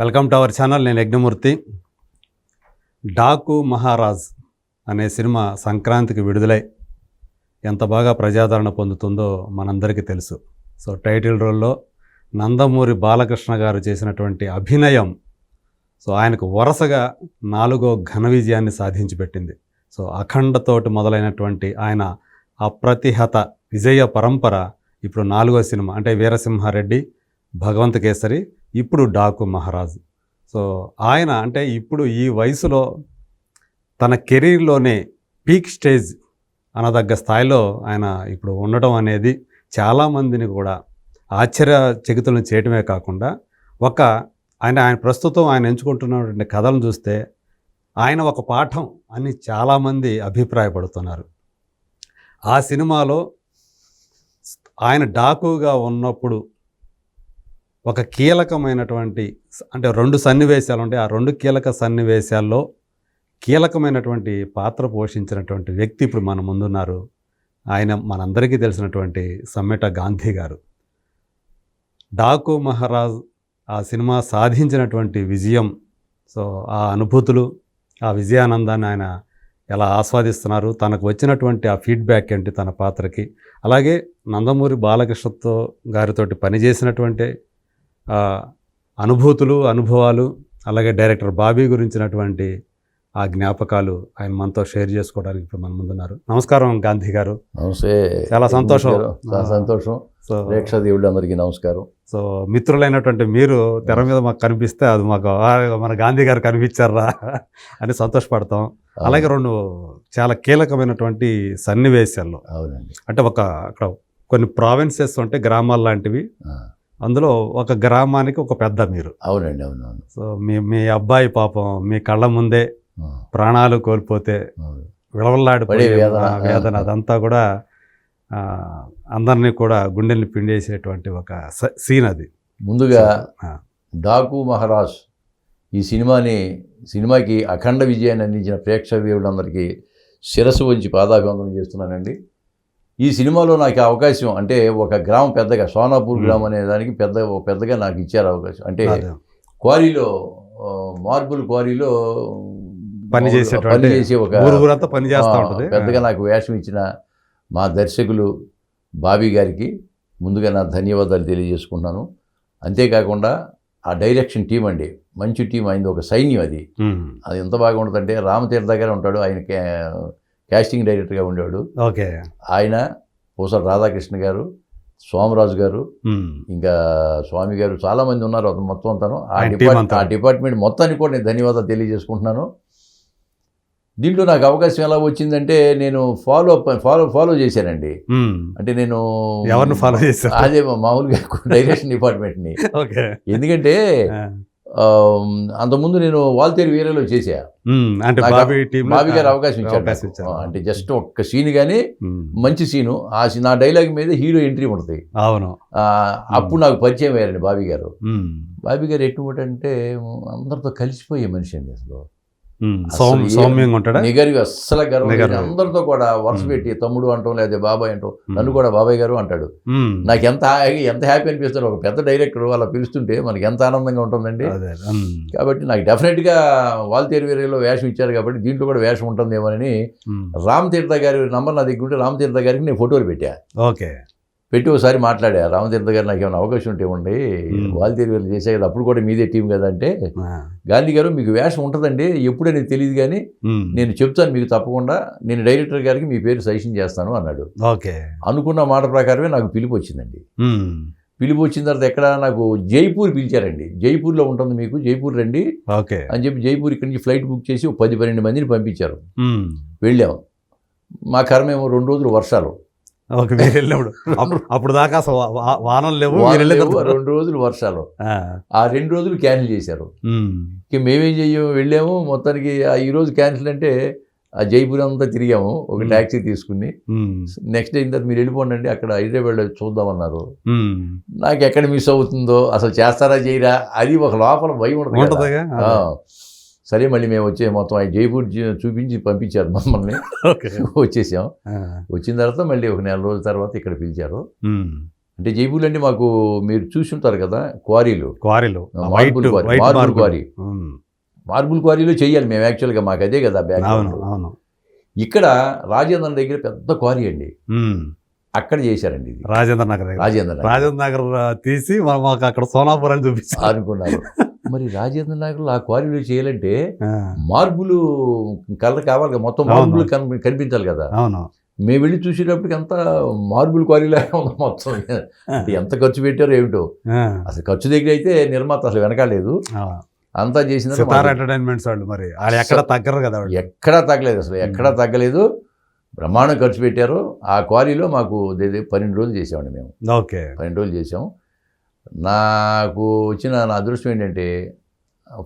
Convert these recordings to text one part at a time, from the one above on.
Welcome to our channel నేను యజ్ఞమూర్తి. డాకు మహారాజ్ అనే cinema సంక్రాంతికి విడుదలై ఎంత బాగా ప్రజాదరణ పొందుతుందో మనందరికీ తెలుసు. సో టైటిల్ రోల్లో నందమూరి బాలకృష్ణ గారు చేసినటువంటి అభినయం సో ఆయనకు వరుసగా నాలుగో ఘన విజయాన్ని సాధించి పెట్టింది. సో అఖండతోటి మొదలైనటువంటి ఆయన అప్రతిహత విజయ పరంపర ఇప్పుడు నాలుగో సినిమా అంటే వీరసింహారెడ్డి భగవంత కేసరి ఇప్పుడు డాకు మహారాజ్. సో ఆయన అంటే ఇప్పుడు ఈ వయసులో తన కెరీర్లోనే పీక్ స్టేజ్ అనదగ్గ స్థాయిలో ఆయన ఇప్పుడు ఉండటం అనేది చాలామందిని కూడా ఆశ్చర్యచకితులను చేయటమే కాకుండా ఒక ఆయన ఆయన ప్రస్తుతం ఆయన ఎంచుకుంటున్నటువంటి కథలను చూస్తే ఆయన ఒక పాఠం అని చాలామంది అభిప్రాయపడుతున్నారు. ఆ సినిమాలో ఆయన డాకుగా ఉన్నప్పుడు ఒక కీలకమైనటువంటి అంటే రెండు సన్నివేశాలు ఉంటాయి ఆ రెండు కీలక సన్నివేశాల్లో కీలకమైనటువంటి పాత్ర పోషించినటువంటి వ్యక్తి ఇప్పుడు మన ముందున్నారు. ఆయన మనందరికీ తెలిసినటువంటి సమ్మెట గాంధీ గారు. డాకు మహారాజ్ ఆ సినిమా సాధించినటువంటి విజయం సో ఆ అనుభూతులు ఆ విజయానందాన్ని ఆయన ఎలా ఆస్వాదిస్తున్నారు తనకు వచ్చినటువంటి ఆ ఫీడ్బ్యాక్ ఏంటి తన పాత్రకి అలాగే నందమూరి బాలకృష్ణతో గారితోటి పనిచేసినటువంటి అనుభూతులు అనుభవాలు అలాగే డైరెక్టర్ బాబీ గురించినటువంటి ఆ జ్ఞాపకాలు ఆయన మనతో షేర్ చేసుకోవడానికి ఇప్పుడు మన ముందున్నారు. నమస్కారం గాంధీ గారు. నమస్తే. చాలా సంతోషం. చాలా సంతోషం. సో ప్రేక్షకులందరికీ నమస్కారం. సో మిత్రులైనటువంటి మీరు తెర మీద మాకు కనిపిస్తే అది మాకు "ఆ, మన గాంధీ గారు కనిపించారా అని సంతోషపడతాం. అలాగే రెండు చాలా కీలకమైనటువంటి సన్నివేశాల్లో అవునండి. అంటే ఒక అక్కడ కొన్ని ప్రావిన్సెస్ ఉంటే గ్రామాలు లాంటివి అందులో ఒక గ్రామానికి ఒక పెద్ద మీరు. అవునండి అవునవును. సో మీ మీ అబ్బాయి పాపం మీ కళ్ళ ముందే ప్రాణాలు కోల్పోతే పడే వేదన. అదంతా కూడా అందరినీ కూడా గుండెల్ని పిండేసేటువంటి ఒక స- సీన్ అది. ముందుగా డాకు మహారాజ్ ఈ సినిమాని సినిమాకి అఖండ విజయాన్ని అందించిన ప్రేక్షకులందరికీ శిరస్సు వంచి పాదాభివందనం చేస్తున్నానండి. ఈ సినిమాలో నాకు అవకాశం అంటే ఒక గ్రామం పెద్దగా సోనాపూర్. గ్రామం అనే దానికి పెద్ద పెద్దగా నాకు ఇచ్చారు అవకాశం. అంటే. క్వారీలో మార్బుల్ క్వారీలో పని చేసేటువంటి పని చేసే ఒక పని చేస్తూ ఆ, ఉంటుంది. పెద్దగా నాకు వేషం ఇచ్చిన మా దర్శకులు బాబీ గారికి ముందుగా నా ధన్యవాదాలు తెలియజేసుకుంటున్నాను. అంతేకాకుండా ఆ డైరెక్షన్ టీం అండి మంచి టీం అయింది ఒక సైన్యం అది. అది ఎంత బాగా ఉంటుందంటే రామతీర్థ దగ్గర ఉంటాడు ఆయన క్యా- కాస్టింగ్ డైరెక్టర్గా ఉండేవాడు. ఓకే. ఆయన పూసల రాధాకృష్ణ గారు సోమరాజు గారు ఇంకా స్వామి గారు చాలామంది ఉన్నారు అతను మొత్తం అంతాను. ఆ ఆయన team డిపార్ట్ అంతా. ఆ డిపార్ట్మెంట్ మొత్తానికి కూడా నేను ధన్యవాదాలు తెలియజేసుకుంటున్నాను. దీంట్లో నాకు అవకాశం ఎలా వచ్చిందంటే నేను ఫాలో అప్ ఫాలో ఫాలో చేశానండి. అంటే నేను ఎవరిని ఫాలో చేశారు? అదే మామూలుగా డైరెక్షన్ డిపార్ట్మెంట్ని. ఎందుకంటే అంతకుముందు నేను వాల్తేరు వీరలో అంటే నాకు బాబీ గారు అవకాశం ఇచ్చారు. అంటే జస్ట్ ఒక్క సీన్ కానీ మంచి సీను ఆ నా డైలాగ్ మీద హీరో ఎంట్రీ ఉంటుంది. అవును. అప్పుడు నాకు పరిచయం అయ్యారండి బాబీ గారు. బాబీ గారు ఎటువంటి అంటే అందరితో కలిసిపోయే మనిషి అండి అసలు. సౌమ్యంగా ఉంటాడా? నిగరి అస్సలు గర్వం. నిగర్వి. అందరితో కూడా వరుస. పెట్టి తమ్ముడు అంటాం లేదా బాబాయ్ అంటాం నన్ను కూడా బాబాయ్ గారు అంటాడు. నాకు ఎంత ఎంత హ్యాపీ అనిపిస్తుంది ఒక పెద్ద డైరెక్టర్ అలా పిలుస్తుంటే మనకి ఎంత ఆనందంగా ఉంటుందండి. కాబట్టి నాకు డెఫినెట్గా వాల్తేరు వేరేలో వేషం ఇచ్చారు కాబట్టి దీంట్లో కూడా వేషం ఉంటుందేమోనని రామ్ తీర్థ గారి నంబర్ నా దగ్గర ఉంటే రామ్ తీర్థ గారికి నేను ఫోటోలు పెట్టా. ఓకే. పెట్టి ఒకసారి మాట్లాడా రామతీర్థ గారు నాకు ఏమైనా అవకాశం ఉంటే మ్మ్. వాల్తేరు వేలు చేసే కదా అప్పుడు కూడా మీదే టీం కదా అంటే గాంధీ గారు మీకు వేషం ఉంటుందండి ఎప్పుడనేది తెలియదు కానీ నేను చెప్తాను మీకు తప్పకుండా నేను డైరెక్టర్ గారికి మీ పేరు సజెషన్ చేస్తాను అన్నాడు. ఓకే. అనుకున్న మాట ప్రకారమే నాకు పిలుపు వచ్చిందండి. పిలుపు వచ్చిన తర్వాత ఎక్కడ నాకు జైపూర్ పిలిచారండి. జైపూర్లో ఉంటుంది మీకు జైపూర్ రండి ఓకే. అని చెప్పి జైపూర్ ఇక్కడి నుంచి ఫ్లైట్ బుక్ చేసి పది పన్నెండు మందిని పంపించారు. వెళ్ళాం. మా కర్మేమో రెండు రోజులు వర్షాలు. ఓకే మీరు వెళ్ళినప్పుడు. అప్పుడు దాకా అసలు వా- వా- వానలు లేవు రెండు రోజులు వర్షాలు. ఆ, రెండు రోజులు క్యాన్సిల్ చేశారు. ఇక మేమేం చెయ్యం వెళ్ళాము మొత్తానికి ఆ ఈ రోజు క్యాన్సిల్ అంటే ఆ జైపూర్ అంతా తిరిగాము ఒక. ట్యాక్సీ తీసుకుని. నెక్స్ట్ డే తర్వాత మీరు వెళ్ళిపోండి అక్కడ హైదరాబాద్ చూద్దామన్నారు. నాకు ఎక్కడ మిస్ అవుతుందో అసలు చేస్తారా చేయరా అది ఒక లోపల భయం ఉంటుంది సరే మళ్ళీ మేము వచ్చే మొత్తం ఆ జైపూర్ చూపించి పంపించారు మమ్మల్ని. వచ్చేసాం. వచ్చిన తర్వాత మళ్ళీ ఒక నెల రోజుల తర్వాత ఇక్కడ పిలిచారు. అంటే జైపూర్ అంటే మాకు మీరు చూసి ఉంటారు కదా క్వారీలు. క్వారీలు. Marble quarry, marble quarry. Marble క్వారీలో చేయాలి మేము యాక్చువల్గా మాకు అదే కదా బ్యాక్ అవును అవును. ఇక్కడ రాజేంద్ర దగ్గర పెద్ద క్వారీ అండి. అక్కడ చేశారండి ఇది. రాజేంద్ర నగర్. రాజేంద్ర. రాజేంద్ర నగర్ తీసి మాకు అక్కడ సోనాపురం చూపించారు. అనుకున్నారు. మరి రాజేంద్ర నగర్లో ఆ క్వారీలో చేయాలంటే ఆ, మార్బుల్ కలర్ కావాలి కదా మొత్తం కనిపి- కనిపించాలి కదా. అవును. మేము వెళ్ళి చూసేటప్పటికి అంతా మార్బుల్ క్వారీలాగా ఉంది మొత్తం. ఎంత ఖర్చు పెట్టారో ఏమిటో. అసలు ఖర్చు దగ్గర అయితే నిర్మాత అసలు వెనకాలేదు. అంతా చేసిన ఎంటర్టైన్మెంట్స్ వాళ్ళు మరి. ఎక్కడ తగ్గరు కదా ఎక్కడా తగ్గలేదు అసలు ఎక్కడా తగ్గలేదు. బ్రహ్మాండం ఖర్చు పెట్టారు. ఆ క్వారీలో మాకు పన్నెండు రోజులు చేసామండి మేము. ఓకే. పన్నెండు రోజులు చేసాం నాకు వచ్చిన నా అదృష్టం ఏంటంటే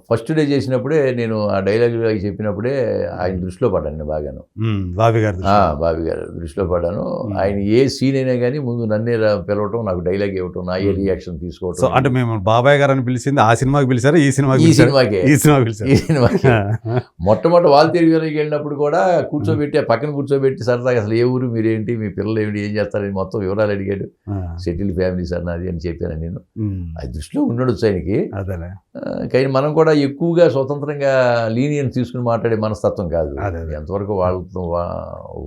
ఫస్ట్ డే చేసినప్పుడే నేను ఆ డైలాగ్ చెప్పినప్పుడే ఆయన దృష్టిలో పడ్డాను నేను బాగాను. బాబీ గారి ఆ. బాబీ గారు దృష్టిలో పడ్డాను. ఆయన ఏ సీన్ అయినా కానీ ముందు నన్నే పిలవటం నాకు డైలాగ్ ఇవ్వటం నా ఏ. రియాక్షన్ తీసుకోవటం. అంటే మేము బాబాయ్ గారని పిలిచింది ఆ సినిమాకి పిలిచారా ఈ సినిమాకి ఈ? సినిమాకే. ఈ సినిమాకి ఈ పిలిచారు సినిమాకి. మొట్టమొదటి వాల్తేరు వీరకి వెళ్ళినప్పుడు కూడా కూర్చోబెట్టి ఆ పక్కన కూర్చోబెట్టి సరదాగా అసలు ఏ ఊరు మీరేంటి మీ పిల్లలు ఏమిటి ఏం చేస్తారని మొత్తం వివరాలు అడిగాడు. సెటిల్ ఫ్యామిలీ సార్ నాది అని చెప్పాను నేను. అది దృష్టిలో ఉండొచ్చు ఆయనకి. అదేలే. ఆ, కానీ మనం కూడా ఎక్కువగా స్వతంత్రంగా లీనియన్ తీసుకుని మాట్లాడే మనస్తత్వం కాదు. ఎంతవరకు వాళ్ళతో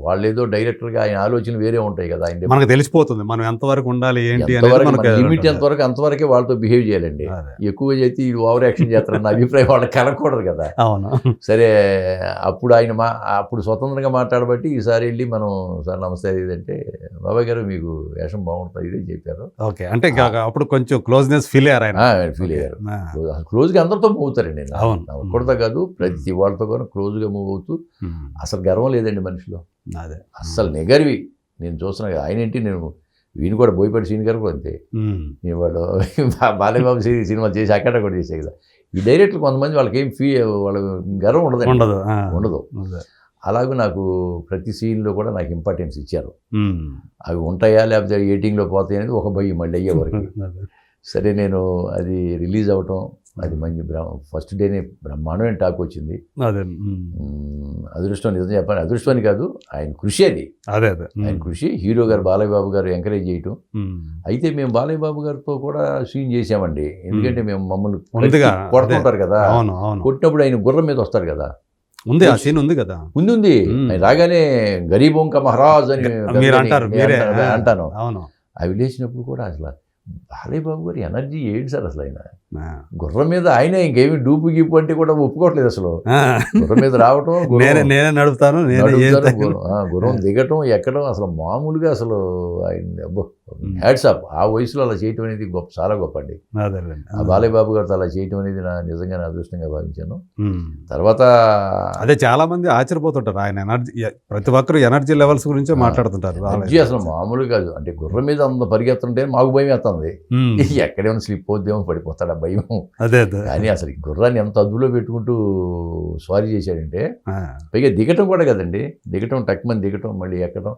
వాళ్ళేదో డైరెక్టర్గా ఆయన ఆలోచనలు వేరే ఉంటాయి కదా ఆయన మనకు తెలిసిపోతుంది మనం ఎంతవరకు ఉండాలి ఏంటి లిమిట్ ఎంతవరకు అంతవరకే వాళ్ళతో బిహేవ్ చేయాలండి. ఎక్కువ వీళ్ళు ఓవర్ యాక్షన్ చేస్తారన్న అభిప్రాయం వాళ్ళకి కలగకూడదు కదా. అవును. సరే అప్పుడు ఆయన మా అప్పుడు స్వతంత్రంగా మాట్లాడబట్టి ఈసారి వెళ్ళి మనం సార్ నమస్తే అంటే బాబాయ్ గారు మీకు వేషం బాగుంటుంది ఇదే చెప్పారు. ఓకే. అంటే అప్పుడు కొంచెం క్లోజ్నెస్ ఫీల్ అయ్యారు ఆయన. ఫీల్ అయ్యారు. క్లోజ్గా అందరితో మూవ్ అవుతారండి అవును. ఒక్కడితో కాదు ప్రతి వాళ్ళతో కూడా క్లోజ్గా మూవ్ అవుతూ అసలు గర్వం లేదండి మనిషిలో. అదే. అస్సలు నెగర్వి. నేను చూస్తున్నా. ఆయన ఏంటి నేను వీని కూడా బోయపాటి సీన్ గారు కూడా అంతే. నేను వాడు బాలయ్యబాబు సి- సినిమా చేసి అక్కడ కూడా చేసే కదా. ఈ డైరెక్టర్ కొంతమంది వాళ్ళకి ఏం ఫీ వాళ్ళ గర్వం ఉండదు. ఉండదు. ఉండదు. అలాగే నాకు ప్రతి సీన్లో కూడా నాకు ఇంపార్టెన్స్ ఇచ్చారు. అవి ఉంటాయా లేకపోతే ఎయిటింగ్లో పోతాయి అనేది ఒక భయం మళ్ళీ అయ్యే వరకు. అదే. సరే నేను అది రిలీజ్ అవ్వటం అది మంచి ఫస్ట్ డేనే బ్రహ్మాండమైన టాక్ వచ్చింది. అదే అదృష్టం నిజం చెప్పాలి. అదృష్టం కాదు ఆయన కృషి అది. అదే అదే ఆయన కృషి హీరో గారు బాలయ్య బాబు గారు ఎంకరేజ్ చేయటం. అయితే మేము బాలయ్య బాబు గారితో కూడా సీన్ చేసామండి. ఎందుకంటే మేము మమ్మల్ని కొడుతుంటారు కదా. అవును అవును. కొట్టినప్పుడు ఆయన గుర్రం మీద వస్తాడు కదా. ఉంది ఆ సీన్ ఉంది కదా. ఉంది ఉంది. రాగానే గరీబొంక మహారాజ్ అని మీరు అంటారు అంటాను, అవి లేచినప్పుడు కూడా అసలు బాలయ్య బాబు గారి ఎనర్జీ ఏంటి సార్ అసలు ఆయన గుర్రం మీద ఆయన ఇంకేమి డూపు గీపు అంటే కూడా ఒప్పుకోవట్లేదు అసలు గుర్రం మీద రావటం నేనే నడుపుతాను. గుర్రం- దిగటం ఎక్కడం అసలు మామూలుగా అసలు ఆయన అబ్బో. హ్యాట్సాప్ ఆ వయసులో అలా చేయటం అనేది గొప్ప చాలా గొప్ప అండి. ఆ బాలయ్య బాబు గారితో అలా చేయటం అనేది నా నిజంగా అదృష్టంగా భావించాను. తర్వాత అదే చాలా మంది ఆశ్చర్యపోతుంటారు. ఆయన ఎనర్జీ ప్రతి ఒక్కరు ఎనర్జీ లెవెల్స్ గురించే మాట్లాడుతుంటారు అజ్జి అసలు మామూలుగా కాదు. అంటే గుర్రం మీద అంత పరిగెత్తుంటే మాకు భయం వేస్తుంది. ఎక్కడేమైనా స్లిప్ అవుద్దేమో పడిపోతాడు ఆ భయం. అదే కానీ అసలు గుర్రాన్ని ఎంత అదుపులో పెట్టుకుంటూ స్వారీ చేశాడంటే పైగా దిగటం కూడా కదండి. దిగటం టక్మని దిగటం మళ్ళీ ఎక్కడం.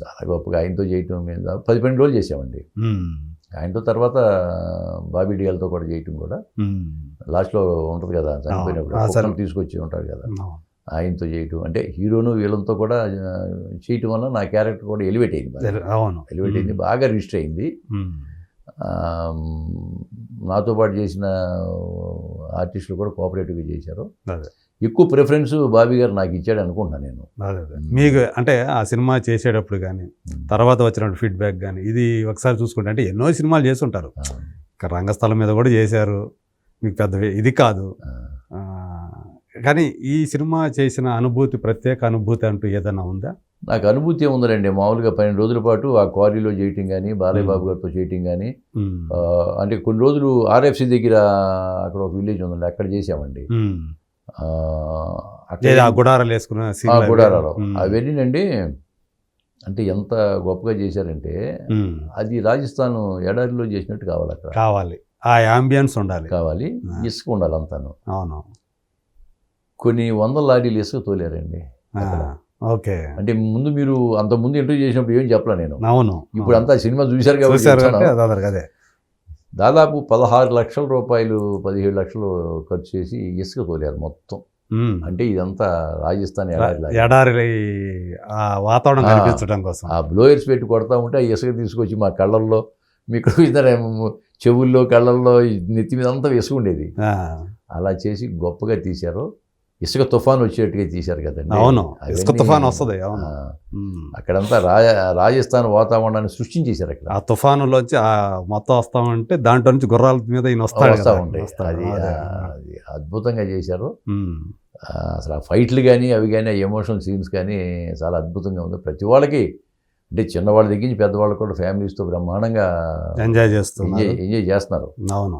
చాలా గొప్పగా ఆయనతో చేయటం మీద పది పన్నెండు రోజులు చేసామండి ఆయనతో తర్వాత బాబీ డియాల్తో కూడా చేయటం కూడా లాస్ట్లో ఉంటుంది కదా చనిపోయినప్పుడు. తీసుకొచ్చి ఉంటారు కదా. ఆయనతో చేయటం అంటే హీరోను వీళ్ళంతో కూడా చేయటం వల్ల నా క్యారెక్టర్ కూడా ఎలివేట్ అయింది అవును. ఎలివేట్ అయింది బాగా రిజిస్టర్ అయింది. నాతో పాటు చేసిన ఆర్టిస్టులు కూడా కోఆపరేటివ్గా చేశారు. అదే. ఎక్కువ ప్రిఫరెన్స్ బాబీ గారు నాకు ఇచ్చాడు అనుకుంటున్నాను నేను. మీకు అంటే ఆ సినిమా చేసేటప్పుడు కానీ తర్వాత వచ్చిన ఫీడ్బ్యాక్ కానీ ఇది ఒకసారి చూసుకుంటే అంటే ఎన్నో సినిమాలు చేస్తుంటారు. రంగస్థలం మీద కూడా చేశారు. మీకు పెద్ద ఇది కాదు. కానీ ఈ సినిమా చేసిన అనుభూతి ప్రత్యేక అనుభూతి అంటూ ఏదైనా ఉందా? నాకు అనుభూతి ఉందండి మామూలుగా పన్నెండు రోజుల పాటు ఆ క్వారీలో చేయటం కానీ బాలయ్య బాబు గారితో చేయటం కానీ అంటే కొన్ని రోజులు ఆర్ఎఫ్సి దగ్గర అక్కడ ఒక విలేజ్ ఉందండి అక్కడ చేసామండి గుడారాలు వేసుకున్న? గుడారాలో. ఉమ్, అవన్నీనండి అంటే ఎంత గొప్పగా చేశారంటే అది రాజస్థాన్ ఎడారిలో చేసినట్టు కావాలి అక్కడ. కావాలి. ఆ యాంబియన్స్ ఉండాలి. కావాలి. ఇసుక ఉండాలి అంతాను. అవును. కొన్ని వందల లారీలు ఇసుక తోలారండి. ఓకే. అంటే ముందు మీరు అంత ముందు ఇంటర్వ్యూ చేసినప్పుడు ఏం చెప్పలే నేను. అవును. ఇప్పుడు అంతా సినిమా చూశారు కాబట్టి అదే అదే. దాదాపు పదహారు లక్షల రూపాయలు పదిహేడు లక్షలు ఖర్చు చేసి ఇసుక తోలారు మొత్తం. అంటే ఇదంతా రాజస్థాన్ ఎడారి వాతావరణం. కనిపించడం కోసం. ఆ బ్లోయర్స్ పెట్టి కొడతా ఉంటే ఆ ఇసుక తీసుకొచ్చి మా కళ్ళల్లో మీకు చెవుల్లో కళ్ళల్లో నెత్తి మీద అంతా ఆ, అలా చేసి గొప్పగా తీశారు. ఇసుక తుఫాన్ వచ్చేట్టుగా తీశారు కదండి. అవును ఇసుక తుఫాన్ వస్తుంది అవును. అక్కడంతా రాజ రాజస్థాన్ వాతావరణాన్ని సృష్టించేశారు అక్కడ. ఆ తుఫానులోంచి ఆ మొత్తం వస్తామంటే దాంట్లో నుంచి గుర్రాల మీద ఈయన వస్తాడు వస్తూ ఉంటాయి. అది అద్భుతంగా చేశారు. అసలు ఆ ఫైట్లు కానీ అవి కానీ ఎమోషనల్ సీన్స్ కానీ చాలా అద్భుతంగా ఉంది. ప్రతి వాళ్ళకి అంటే చిన్నవాళ్ళ దగ్గర నుంచి పెద్దవాళ్ళు కూడా ఫ్యామిలీస్తో బ్రహ్మాండంగా ఎంజాయ్ చేస్తున్నారు. ఎంజాయ్ చేస్తున్నారు. అవును.